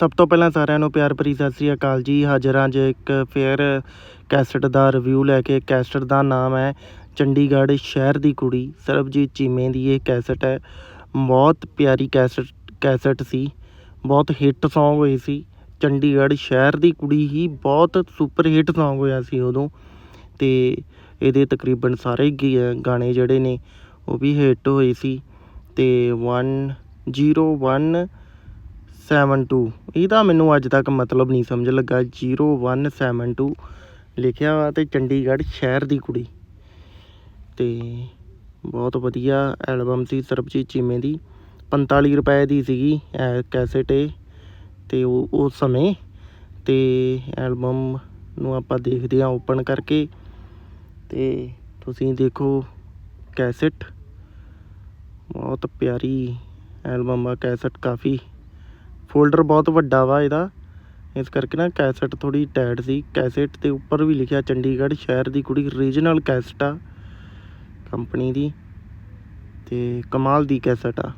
ਸਭ ਤੋਂ ਪਹਿਲਾਂ ਸਾਰਿਆਂ ਨੂੰ ਪਿਆਰ ਭਰੀ ਸਤਿ ਸ੍ਰੀ ਅਕਾਲ ਜੀ। ਹਾਜ਼ਰ ਹਾਂ ਜੇ ਇੱਕ ਫੇਅਰ ਕੈਸਟ ਦਾ ਰਿਵਿਊ ਲੈ ਕੇ। ਕੈਸਟ ਦਾ ਨਾਮ ਹੈ ਚੰਡੀਗੜ੍ਹ ਸ਼ਹਿਰ ਦੀ ਕੁੜੀ। ਸਰਬਜੀਤ ਚੀਮੇ ਦੀ ਇਹ ਕੈਸਟ ਹੈ। ਬਹੁਤ ਪਿਆਰੀ ਕੈਸਟ ਕੈਸਟ ਸੀ। ਬਹੁਤ ਹਿੱਟ Song ਹੋਏ ਸੀ। ਚੰਡੀਗੜ੍ਹ ਸ਼ਹਿਰ ਦੀ ਕੁੜੀ ਹੀ ਬਹੁਤ ਸੁਪਰ ਹਿੱਟ Song ਹੋਇਆ ਸੀ ਉਦੋਂ। ਤੇ ਇਹਦੇ ਤਕਰੀਬਨ ਸਾਰੇ ਗੀ- ਗਾਣੇ ਜਿਹੜੇ ਨੇ ਉਹ ਵੀ ਹਿੱਟ ਹੋਏ ਸੀ। ਤੇ 10172 ਇਹਦਾ ਮੈਨੂੰ ਅੱਜ ਤੱਕ ਮਤਲਬ ਨਹੀਂ ਸਮਝ ਲੱਗਾ। 0172 ਲਿਖਿਆ ਵਾ ਤੇ ਚੰਡੀਗੜ੍ਹ ਸ਼ਹਿਰ ਦੀ ਕੁੜੀ। ਤੇ ਬਹੁਤ ਵਧੀਆ ਐਲਬਮ ਸੀ ਸਰਬਜੀਤ ਚੀਮੇ ਦੀ। 45 ਰੁਪਏ ਦੀ ਸੀਗੀ ਇਹ ਕੈਸੇਟ ਇਹ ਤੇ ਉਹ ਉਸ ਸਮੇਂ ਤੇ ਐਲਬਮ ਨੂੰ ਆਪਾਂ ਦੇਖਦੇ ਹਾਂ ਓਪਨ ਕਰਕੇ। ਤੇ ਤੁਸੀਂ ਦੇਖੋ ਕੈਸੇਟ ਬਹੁਤ ਪਿਆਰੀ ਐਲਬਮ ਆ ਕੈਸਟ ਕਾਫੀ ਫੋਲਡਰ ਬਹੁਤ ਵੱਡਾ ਵਾ ਇਹਦਾ। ਇਸ ਕਰਕੇ ਨਾ ਕੈਸਟ ਥੋੜੀ ਟਾਈਟ ਸੀ। ਕੈਸਟ ਦੇ ਉੱਪਰ ਵੀ ਲਿਖਿਆ ਚੰਡੀਗੜ੍ਹ ਸ਼ਹਿਰ ਦੀ ਕੁੜੀ ਰੀਜਨਲ ਕੈਸਟ ਆ। ਕੰਪਨੀ ਦੀ। ਤੇ ਕਮਾਲ ਦੀ ਕੈਸਟ ਆ।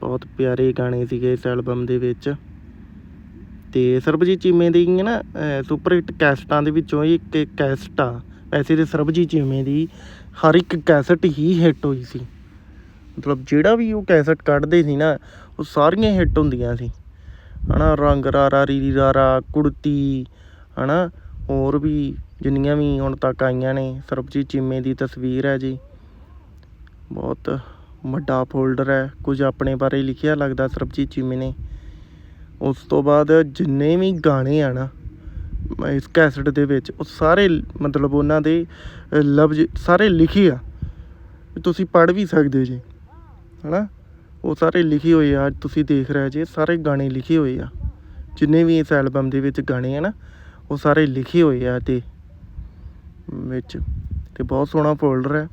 ਬਹੁਤ ਪਿਆਰੇ ਗਾਣੇ ਸੀਗੇ ਇਸ ਐਲਬਮ ਦੇ ਵਿੱਚ। ਤੇ ਸਰਬਜੀਤ ਚੀਮੇ ਦੀ ਨਾ ਸੁਪਰ ਹਿੱਟ ਕੈਸਟਾਂ ਦੇ ਵਿੱਚੋਂ ਇਹ ਇੱਕ ਕੈਸਟ ਆ। ਵੈਸੇ ਤੇ ਸਰਬਜੀਤ ਚੀਮੇ ਦੀ ਹਰ ਇੱਕ ਕੈਸਟ ਹੀ ਹਿੱਟ ਹੋਈ ਸੀ। ਮਤਲਬ ਜਿਹੜਾ ਵੀ ਉਹ ਕੈਸਟ ਕੱਢਦੇ ਸੀ ਨਾ, ਉਹ ਸਾਰੀਆਂ ਹਿੱਟ ਹੁੰਦੀਆਂ ਸੀ। ਹਨਾ, ਰੰਗ ਰਾਰਾ, ਰੀਰੀ ਰਾਰਾ, ਕੁੜਤੀ, ਹਨਾ, ਹੋਰ ਵੀ ਜਿੰਨੀਆਂ ਵੀ ਹੁਣ ਤੱਕ ਆਈਆਂ ਨੇ, ਸਰਬਜੀਤ ਚੀਮੇ ਦੀ ਤਸਵੀਰ ਹੈ ਜੀ। ਬਹੁਤ ਵੱਡਾ ਫੋਲਡਰ ਹੈ, ਕੁਝ ਆਪਣੇ ਬਾਰੇ ਲਿਖਿਆ ਲੱਗਦਾ ਸਰਬਜੀਤ ਚੀਮੇ ਨੇ। ਉਸ ਤੋਂ ਬਾਅਦ ਜਿੰਨੇ ਵੀ ਗਾਣੇ ਆ ਨਾ, ਇਸ ਕੈਸਟ ਦੇ ਵਿੱਚ, ਉਹ ਸਾਰੇ ਮਤਲਬ ਉਹਨਾਂ ਦੇ ਲਫ਼ਜ਼ ਸਾਰੇ ਲਿਖੇ ਆ। ਤੁਸੀਂ ਪੜ੍ਹ ਵੀ ਸਕਦੇ ਜੀ। ਹਨਾ? ਉਹ ਸਾਰੇ ਲਿਖੇ ਹੋਏ ਆ ਤੁਸੀਂ ਦੇਖ ਰਹੇ ਜੇ, ਸਾਰੇ ਗਾਣੇ ਲਿਖੇ ਹੋਏ ਆ। ਜਿੰਨੇ ਵੀ ਇਸ ਐਲਬਮ ਦੇ ਵਿੱਚ ਗਾਣੇ ਆ ਨਾ, ਉਹ ਸਾਰੇ ਲਿਖੇ ਹੋਏ ਆ ਤੇ ਵਿੱਚ। ਤੇ ਬਹੁਤ ਸੋਹਣਾ ਫੋਲਡਰ ਹੈ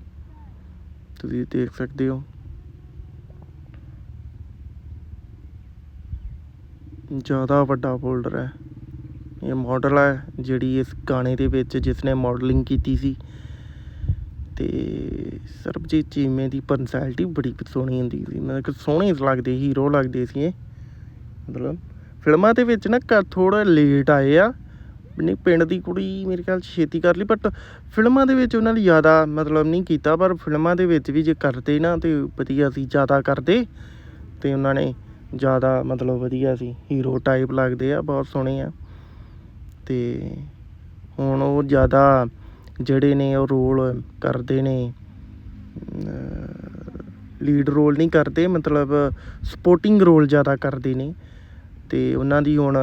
ਤੁਸੀਂ ਦੇਖ ਸਕਦੇ ਹੋ। ਜ਼ਿਆਦਾ ਵੱਡਾ ਫੋਲਡਰ ਹੈ ਇਹ ਮਾਡਲ ਹੈ ਜਿਹੜੀ ਇਸ ਗਾਣੇ ਦੇ ਵਿੱਚ ਜਿਸ ਨੇ ਮਾਡਲਿੰਗ ਕੀਤੀ ਸੀ। ਤੇ ਸਰਬਜੀਤ ਚੀਮੇ ਦੀ ਪਰਸਨੈਲਿਟੀ ਬੜੀ ਸੋਹਣੀ ਹੁੰਦੀ ਸੀ। ਮਤਲਬ ਕਿ ਸੋਹਣੇ ਲੱਗਦੇ ਹੀਰੋ ਲੱਗਦੇ ਸੀ ਇਹ। ਮਤਲਬ ਫਿਲਮਾਂ ਦੇ ਵਿੱਚ ਨਾ ਥੋੜਾ ਲੇਟ ਆਏ ਆ। ਨਹੀਂ, ਪਿੰਡ ਦੀ ਕੁੜੀ ਮੇਰੇ ਖਿਆਲ 'ਚ ਛੇਤੀ ਕਰ ਲਈ ਬਟ ਫਿਲਮਾਂ ਦੇ ਵਿੱਚ ਉਹਨਾਂ ਨੇ ਜ਼ਿਆਦਾ ਮਤਲਬ ਨਹੀਂ ਕੀਤਾ, ਪਰ ਫਿਲਮਾਂ ਦੇ ਵਿੱਚ ਵੀ ਜੇ ਕਰਦੇ ਨਾ ਤੇ ਵਧੀਆ ਸੀ, ਜ਼ਿਆਦਾ ਕਰਦੇ। ਤੇ ਉਹਨਾਂ ਨੇ ਜ਼ਿਆਦਾ ਮਤਲਬ ਵਧੀਆ ਸੀ ਹੀਰੋ ਟਾਈਪ ਲੱਗਦੇ ਆ, ਬਹੁਤ ਸੋਹਣੇ ਆ। ਤੇ ਹੁਣ ਉਹ ਜ਼ਿਆਦਾ ਜਿਹੜੇ ਨੇ ਉਹ ਰੋਲ ਕਰਦੇ ਨੇ ਲੀਡ ਰੋਲ ਨਹੀਂ ਕਰਦੇ, ਮਤਲਬ ਸਪੋਰਟਿੰਗ ਰੋਲ ਜ਼ਿਆਦਾ ਕਰਦੇ ਨੇ। ਤੇ ਉਹਨਾਂ ਦੀ ਹੁਣ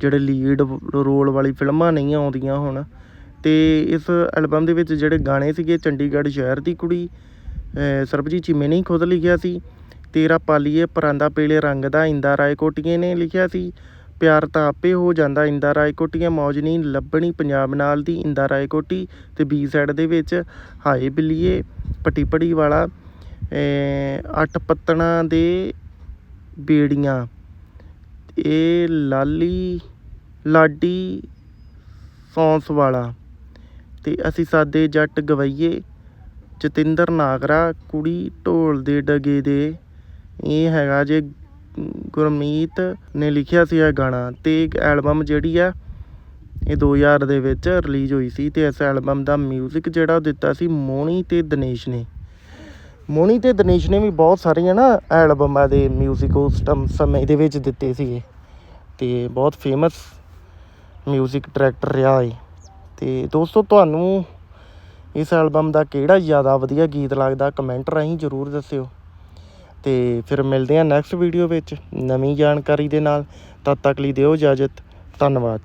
ਜਿਹੜੇ ਲੀਡ ਰੋਲ ਵਾਲੀ ਫਿਲਮਾਂ ਨਹੀਂ ਆਉਂਦੀਆਂ ਹੁਣ। ਤੇ ਇਸ ਐਲਬਮ ਦੇ ਵਿੱਚ ਜਿਹੜੇ ਗਾਣੇ ਸੀਗੇ, ਚੰਡੀਗੜ੍ਹ ਸ਼ਹਿਰ ਦੀ ਕੁੜੀ ਸਰਬਜੀਤ ਚੀਮੇ ਨੇ ਹੀ ਖੁਦ ਲਿਖਿਆ ਸੀ। ਤੇਰਾ ਪਾਲੀਏ ਪਰਾਂਦਾ ਪੀਲੇ ਰੰਗ ਦਾ, ਇੰਦਾ ਰਾਏ ਕੋਟੀਏ ਨੇ ਲਿਖਿਆ ਸੀ। ਪਿਆਰ ਤਾਂ ਆਪੇ ਹੋ ਜਾਂਦਾ। ਇੰਦਾ ਰਾਏ ਕੋਟੀਆਂ ਮੌਜ ਨਹੀਂ ਲੱਭਣੀ ਪੰਜਾਬ ਨਾਲ ਦੀ। ਇੰਦਾ ਰਾਏ ਕੋਟੀ ਤੇ ਬੀ ਸਾਈਡ ਦੇ ਵਿੱਚ ਹਾਏ ਬਿੱਲੀਏ ਪਟੀ ਪੜੀ ਵਾਲਾ, ਅਹ ਅੱਠ ਪੱਤਣਾ ਦੇ ਬੇੜੀਆਂ। ਇਹ ਲਾਲੀ ਲਾਡੀ ਸੌਂਸ ਵਾਲਾ। ਅਤੇ ਅਸੀਂ ਸਾਦੇ ਜੱਟ ਗਵਈਏ, ਜਤਿੰਦਰ ਨਾਗਰਾ, ਕੁੜੀ ਢੋਲ ਦੇ ਡਗੇ ਦੇ। ਇਹ ਹੈਗਾ ਜੇ ਗੁਰਮੀਤ ਨੇ ਲਿਖਿਆ ਸੀ ਇਹ ਗਾਣਾ ਅਤੇ ਇੱਕ ਐਲਬਮ ਜਿਹੜੀ ਆ, ਇਹ 2000 ਦੇ ਵਿੱਚ ਰਿਲੀਜ਼ ਹੋਈ ਸੀ ਅਤੇ ਇਸ ਐਲਬਮ ਦਾ ਮਿਊਜ਼ਿਕ ਜਿਹੜਾ ਉਹ ਦਿੱਤਾ ਸੀ ਮੋਣੀ ਅਤੇ ਦਿਨੇਸ਼ ਨੇ। ਮੋਣੀ ਤੇ ਦਿਨੇਸ਼ ਨੇ ਵੀ ਬਹੁਤ ਸਾਰੀਆਂ ਨਾ ਐਲਬਮਾਂ ਦੇ ਮਿਊਜ਼ਿਕ ਉਸ ਸਮੇਂ ਦੇ ਵਿੱਚ ਦਿੱਤੇ ਸੀਗੇ ਤੇ ਬਹੁਤ ਫੇਮਸ ਮਿਊਜ਼ਿਕ ਟਰੈਕਟਰ ਰਿਹਾ ਹੈ ਤੇ ਦੋਸਤੋ, ਤੁਹਾਨੂੰ ਇਸ ਐਲਬਮ ਦਾ ਕਿਹੜਾ ਜ਼ਿਆਦਾ ਵਧੀਆ ਗੀਤ ਲੱਗਦਾ ਕਮੈਂਟ ਰਾਹੀਂ ਜ਼ਰੂਰ ਦੱਸਿਓ। ਤੇ ਫਿਰ ਮਿਲਦੇ ਹਾਂ ਨੈਕਸਟ ਵੀਡੀਓ ਵਿੱਚ। ਨਵੀਂ ਜਾਣਕਾਰੀ ਦੇ ਨਾਲ। ਤਦ ਤੱਕ ਲਈ ਦਿਓ ਇਜਾਜ਼ਤ। ਧੰਨਵਾਦ।